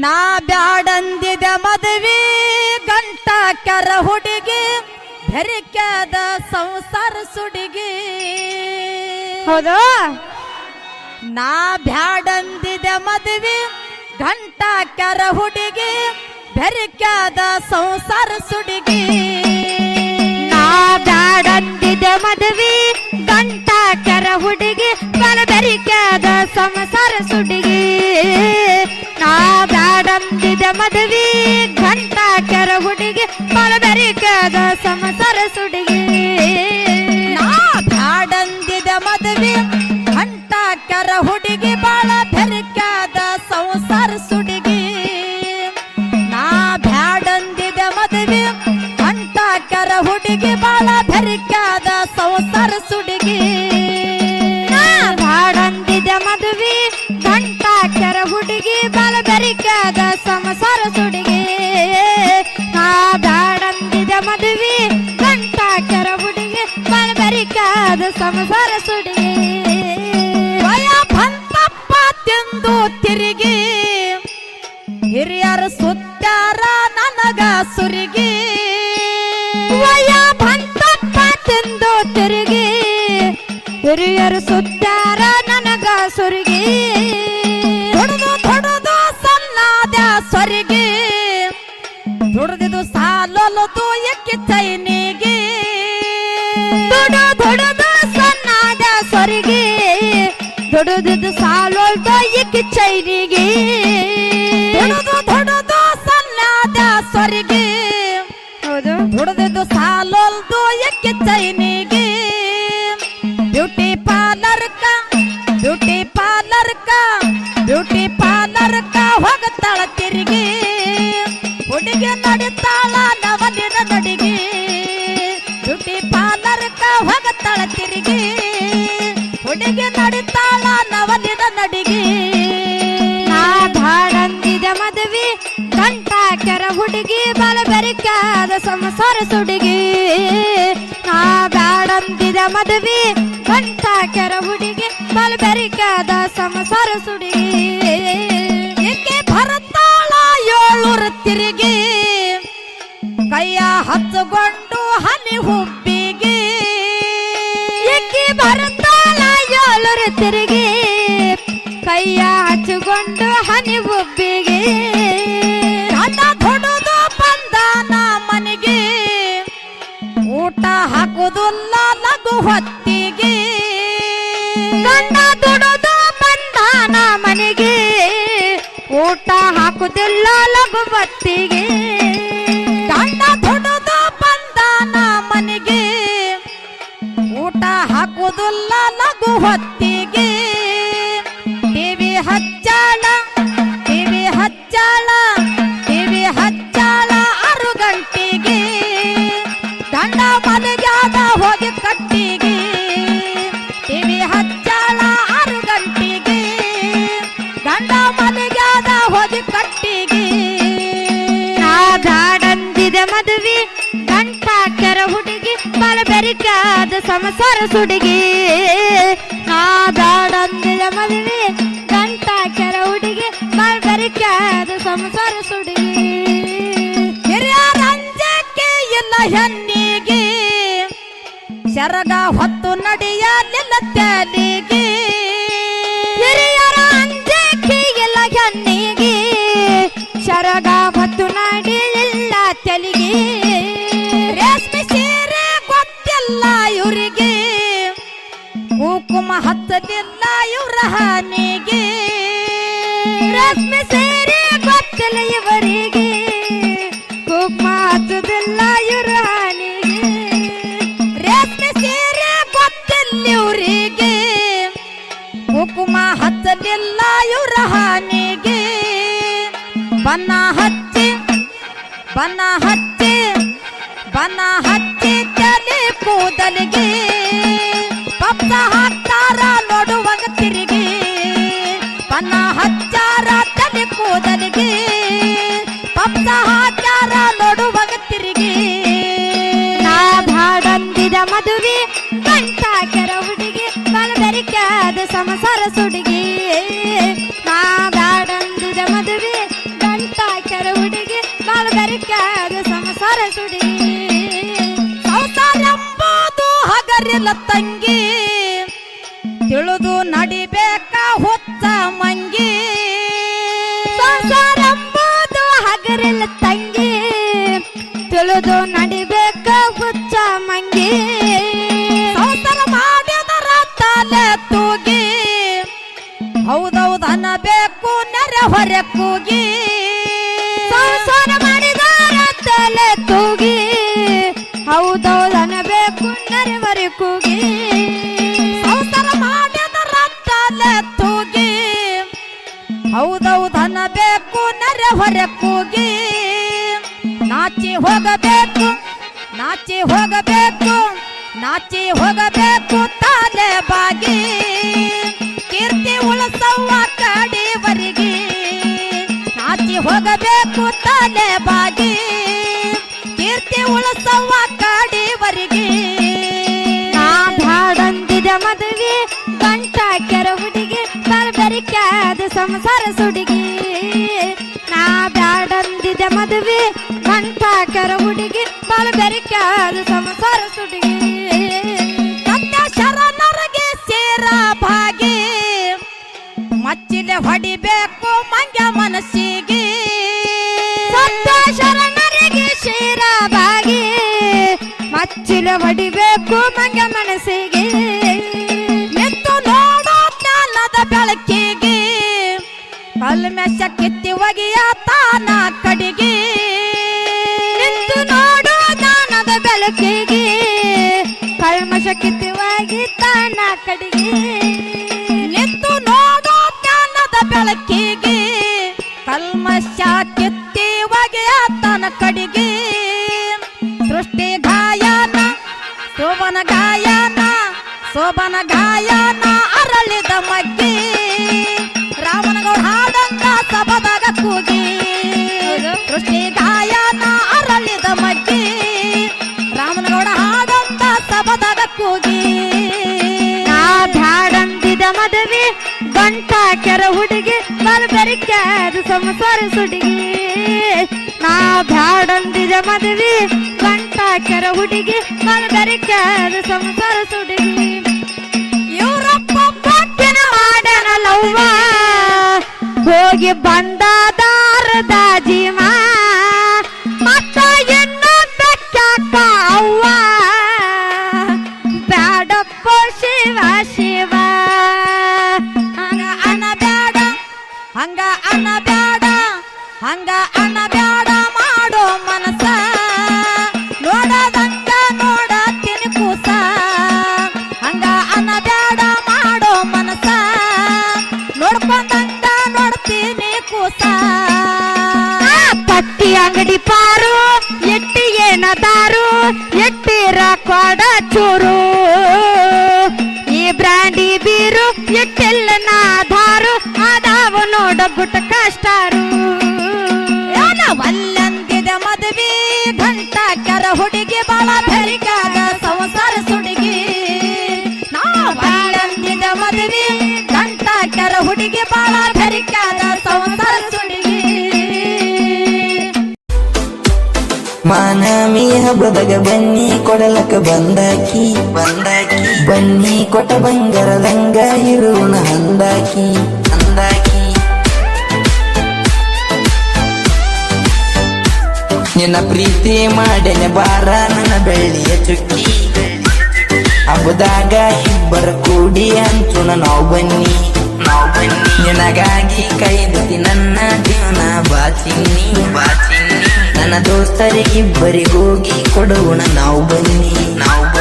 ನಾ ಬ್ಯಾಡಂದಿದ ಮದುವೆ ಗಂಟ ಕರ ಹುಡುಗಿ ಬೆರಿಕದ ಸಂಸಾರ ಸುಡಿಗಿ. ಹೌದು? ನಾ ಬ್ಯಾಡಂದಿದ ಮದುವೆ ಗಂಟ ಕರ ಹುಡುಗಿ ಬೆರಿಕದ ಸಂಸಾರ ಸುಡಿಗಿ. ನಾ ಬ್ಯಾಡಂದಿದ ಮದುವೆ ಗಂಟ ಕರ ಹುಡುಗಿ ಬೆರಿಕ್ಯಾದ ಸಂಸಾರ ಸುಡಿಗಿ. ಬ್ಯಾಡಂದಿದೆ ಮದುವೆ, ಘಂಟ ಕೆರ ಹುಡುಗಿ ಬೆರಿಕ್ಯಾದ ಸಮಸರ ಸುಡಿಗಿ. ಬ್ಯಾಡಂದಿದ ಮದುವೆ, ಘಂಟ ಕೆರ ಹುಡುಗಿ ಬಾಳ ಬೆರಿಕ್ಯಾದ ಸಂಸಾರ ಸುಡಿಗಿ. ನಾ ಬ್ಯಾಡಂದಿದ ಮದುವೆ, ಘಂಟ ಕೆರ ಹುಡುಗಿ ಬಾಳ ಬೆರಿಕ್ಯಾದ ಸಂಸಾರ ಸುಡಿಗಿ. ಬೆರಿಕ್ಯಾದ ಸಂಸಾರ ಸುಡಿಗೆ. ನಾ ಬ್ಯಾಡಂದಿದ ಮದುವೆ ಗಂಟ ಕೆರ ಹುಡುಗಿ ಬೆರಿಕ್ಯಾದ ಸಂಸಾರ ಸುಡಿಗೆ. ಭಯ ಬಂತಪ್ಪ ತಿಂದು ತಿರುಗಿ. ಹಿರಿಯರ ಸುತ್ತಾರ ನನಗ ಸುರಿಗಿ. ವಯ ಬಂತಪ್ಪ ತಿಂದು ತಿರುಗಿ. ಹಿರಿಯರು ಸುತ್ತಾರ ನನಗ ಸುರುಗಿ. ಎಕ್ಕಿ ಚೈನಿಗೆ? ದುಡು ದುಡುದು ಸಣ್ಣದ ಸೊರಿಗೆ ದುಡುದು ಸಾಲೋಳ್ ತೋಯಕ್ಕೆ ಚೈನಿಗೆ? ಹೊಡೆದು ಹೊಡೆದು ಸಣ್ಣದ ಸೊರಿಗಿ ಹೌದು. ದುಡ್ದಿದು ಸಾಲೊಲ್ದು ತೋಯಕ್ಕೆ ಚೈನಿಗೆ? ಬ್ಯೂಟಿ ಪಾರ್ಲರ್ ಕ ಬ್ಯೂಟಿ ಪಾರ್ಲರ್ ಕ ಬ್ಯೂಟಿ ಪಾರ್ಲರ್ ಕ ಹೋಗತಾಳ ತಿರುಗಿ. ಹುಡುಗಿ ನಡಿತಾಳ ಹೋಗತಾಳ ತಿರುಗಿ. ಹುಡುಗಿ ನಡಿತಾಳ ನವದಿದ ನಡಿಗೆ. ನಾ ಬಾಡಂದಿದ ಮದುವೆ ಕೆರ ಹುಡುಗಿ, ಬಲ ಬೆರಿಕಾದ ಸಂಸಾರ ಸುಡುಗಿ. ನಾ ಬ್ಯಾಡಂದಿದ ಮದುವೆ ಕೆರ ಹುಡುಗಿ, ಬಲ ಬೆರಿಕಾದ ಸಂಸಾರ ಸುಡುಗಿ. ಏಕೆ ಭರತಾಳ ಏಳೂರು ತಿರುಗಿ. ಕೈಯ ಹತ್ತುಕೊಂಡು ಹನಿ ಹುಬ್ಬಿಗೆ ಲಘು ಹೊತ್ತಿಗೆ. ಗಂಡ ದುಡುದು ಬಂದಾನ ಮನೆಗೆ. ಊಟ ಹಾಕುದಿಲ್ಲ ಲಘು ಬ್ಯಾಡಂದಿದೆ ಮದುವೆ ಗಂಟಾಕರ ಕೆರ ಹುಡುಗಿ, ಬಲ ಬೆರಿಕಾದ ಸಂಸಾರ ಸುಡುಗಿ. ಆದಾಡಂದಿದ ಮದುವೆ ಗಂಟಾಕರ ಕೆರ ಹುಡುಗಿ, ಬಲ ಬೆರಿಕಾದ ಸಂಸಾರ ಸುಡುಗಿ. ಹಿರಿಯರಂಜಕ್ಕೆ ಇಲ್ಲ ಹೆಣ್ಣಿಗೆ ಶರಗ ಹೊತ್ತು ನಡೆಯಲಿಲ್ಲ ತೆಲಿಗೆ. ಇವ್ರ ಹಾನಿಗೆ ರಶ್ಮಿ ಸೇರಿ ಗೊತ್ತಿಲ್ಲ ಇವರಿಗೆ ಕುಕ್ಮ ಹಚ್ಚುದಿಲ್ಲ ರತ್ನ ಸೇರಿ ಗೊತ್ತಿಲ್ಲ ಇವರಿಗೆ ಕುಕುಮ ಹಚ್ಚಲಿಲ್ಲ ಇವ್ರ ಬನ್ನ ಹಚ್ಚಿ ಬನ್ನ ಹಚ್ಚಿ ಬನ್ನ ಹಚ್ಚಿ ತಲೆ ಕೂದಲಿಗೆ. ಪಪ್ಪ ಹಾಕ್ತಾರ ನನಗೆ ಪಪ್ಪ ಹಾಕ್ಯಾರ ನೋಡುವಾಗ ತಿರುಗಿ. ನಾ ಭಾಗಂದಿದ ಮದುವೆ ಕಂಠ ಕೆರ ಹುಡುಗಿ ಬೆರಿಕಾದ ಸಮಸಾರ ಸುಡುಗಿ. ನಾ ಬಾಡಂದಿದ ಮದುವೆ ಕಂಠ ಕೆರ ಹುಡುಗಿ ಬೆರಿಕಾದ ಸಂಸಾರ ಸುಡುಗಿ. ಸಂಸಾರಂಬುದು ಹಗರಿಲ್ಲ ತಂಗಿ. ತಿಳಿದು ನಡಿಬೇಕಾ ಹೊತ್ತ ಸಂಸಾರ ಮಾಡಿದಾರ ತಲೆ ತೂಗಿ. ಹೌದೌದು ಅನ್ನಬೇಕು ನೆರೆವರೆ ಕೂಗಿ. ಸಂಸಾರ ಮಾಡಿದರ ತಲೆ ತೂಗಿ. ಹೌದೌದನ ಬೇಕು ನೆರೆ ಹೊರ ಕೂಗಿ. ನಾಚಿ ಹೋಗಬೇಕು ನಾಚಿ ಹೋಗಬೇಕು ನಾಚಿ ಹೋಗಬೇಕು ತಾಲೆ ಬಾಗಿ. ಕೀರ್ತಿ ಉಳಿಸವ್ವ ನಾಚಿ ಹೋಗಬೇಕು ತಾನೆ ಬಾಗಿ. ಕೀರ್ತಿ ಉಳಿಸವ್ವ ಕಾಡಿವರಿಗೆ. ನಾ ಬ್ಯಾಡಂದಿದ ಮದುವೆ, ಕಂಠ ಕೆರ ಹುಡುಗಿ ಬರಬರಿಕಾದ ಸಂಸಾರ ಸುಡುಗಿ. ನಾ ಬ್ಯಾಡಂದಿದ ಮದುವೆ, ಕಂಠ ಕೆರ ಹುಡುಗಿ ಬರಬರಿಕಾದ ಸಂಸಾರ ಸುಡುಗಿ. ಶರಣರಿಗೆ ಸೇರ ಮಚ್ಚಿಲೆ ಹೊಡಿಬೇಕು ಮಂಗ ಮನಸ್ಸಿಗೆ. ಮಚ್ಚಿಲ ಹೊಡಿಬೇಕು ಮಂಗ ಮನಸ್ಸಿಗೆ. ನಿಂತು ನೋಡೋ ಜ್ಞಾನದ ಬೆಳಕಿಗೆ. ಕಲ್ಮೆಶ ಕಿತ್ತಿ ಒಗೆಯ ತಾನ ಕಡಿಗೆ. ನಿಂತು ನೋಡೋ ಜ್ಞಾನದ ಬೆಳಕಿಗೆ. ಕಲ್ಮಶ ಒಗೆ ತಾನ ಕಡಿಗೆ. ನಿಂತು ನೋಡೋ ಜ್ಞಾನದ ಬೆಳಕಿಗೆ. ಕಲ್ಮಶ ಕಿತ್ತಿ ಒಗೆಯ ತಾನ ಕಡಿಗೆ. ಶೋಭನ ಗಾಯನ ಅರಳಿದ ಮಗ್ಗಿ. ರಾಮನಗೌಡ ಹಾಡಂಗ ಸಬದಾಗ ಕೂಗಿ. ಕೃಷ್ಣಿ ಗಾಯನ ಅರಳಿದ ಮಗ್ಗಿ. ರಾಮನಗೌಡ ಹಾಡಂಗ ಸಬದಾಗ ಕೂಗಿ. ನಾ ಬ್ಯಾಡಂದಿದ ಮದುವೆ ಗಂಟ ಕೆರ ಹುಡುಗಿ ಬರಬರಿಕಾದ ಸಂಸಾರ ಸುಡುಗಿ. ನಾ ಬ್ಯಾಡಂದಿದ ಮದುವೆ ಗಂಟ ಕೆರ ಹುಡುಗಿ ಬರಬರಿಕಾದ ಸಂಸಾರ ಸುಡುಗಿ. ಬಂದ ಹೋಗಿ ಬಂದದಾರದ ಜೀವ ಮತ್ತ ನಾದಾರು ಅದಾವ ನೋಡ ಗುಟ್ಟ ಕಷ್ಟಾರು ಒಲ್ಲಂದಿದ ಮದುವೆ ಗಂಟ ಕರ ಹುಡುಗಿ, ಬಾಳ ಬೆರಿಗಾದ ಸಂಸಾರ ಸುಡುಗಿ. ನಾ ವಲ್ಲಂದಿದ ಮದುವೆ ಗಂಟ ಕೆರ ಹುಡುಗಿ, ಬಾಳ ಬೆರಿಗಾದ ಮಾನಮಿ ಹಬ್ಬದಾಗ ಬನ್ನಿ ಕೊಡಲಕ್ಕ ಬಂದಾಕಿ. ಬಂದಾಕಿ ಬನ್ನಿ, ಕೊಟ್ಟ ಬಂಗಾರದಂಗ ಇರುಣ ಅಂದಾಕಿ ಅಂದಾಕಿ. ನಿನ್ನ ಪ್ರೀತಿ ಮಾಡೆನೆ ಬಾರ ನನ್ನ ಬೆಳ್ಳಿಯ ಚುಕ್ಕಿ. ಹಬ್ಬದಾಗ ಇಬ್ಬರ ಕೂಡಿ ಹಂಚುಣ ನಾವು ಬನ್ನಿ. ನಾವು ಬನ್ನಿ ನಿನಗಾಗಿ ಕೈದುತಿ ನನ್ನ ಜೀವನ ಬಾಚಿನ್ನಿ ಬಾಚಿನ್ನಿ. ನನ್ನ ದೋಸ್ತರಿಗಿಬ್ಬರಿಗೋಗಿ ಕೊಡೋಣ. ನಾವು ಬನ್ನಿ ನಾವು